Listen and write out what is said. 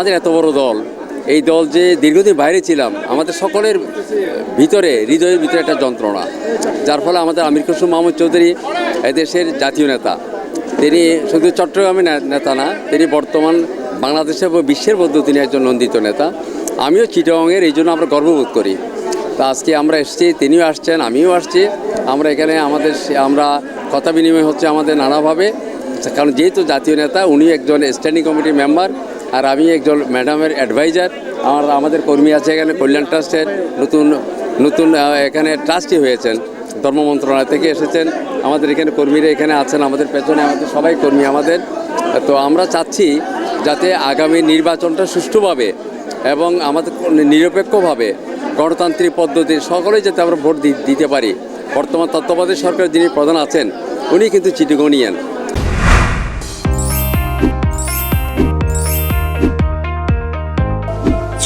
আমাদের এত বড় দল, এই দল যে দীর্ঘদিন বাইরে ছিলাম, আমাদের সকলের ভিতরে, হৃদয়ের ভিতরে একটা যন্ত্রণা। যার ফলে আমাদের আমির খুসরু মাহমুদ চৌধুরী এদেশের জাতীয় নেতা। তিনি শুধু চট্টগ্রামের নেতা না, তিনি বর্তমান বাংলাদেশে এবং বিশ্বের মধ্যে তিনি একজন নন্দিত নেতা। আমিও চিটংয়ের এই জন্য আমরা গর্ববোধ করি। তা আজকে আমরা এসেছি, তিনিও আসছেন, আমিও আসছি। আমরা এখানে আমাদের আমরা কথা বিনিময় হচ্ছে আমাদের নানাভাবে। কারণ যেহেতু জাতীয় নেতা উনি একজন স্ট্যান্ডিং কমিটির মেম্বার আর আমি একজন ম্যাডামের অ্যাডভাইজার। আমার, আমাদের কর্মী আছে এখানে, কল্যাণ ট্রাস্টের নতুন নতুন এখানে ট্রাস্টি হয়েছেন। ধর্ম মন্ত্রণালয় থেকে এসেছেন। আমাদের এখানে কর্মীরা এখানে আছেন, আমাদের পেছনে আমাদের সবাই কর্মী আমাদের। তো আমরা চাচ্ছি যাতে আগামী নির্বাচনটা সুষ্ঠুভাবে এবং আমাদের নিরপেক্ষভাবে গণতান্ত্রিক পদ্ধতি সকলেই যাতে আমরা ভোট দিতে পারি। বর্তমান তত্ত্বাবধায়ক সরকার যিনি প্রধান আছেন, উনি কিন্তু চিটিগনিয়ান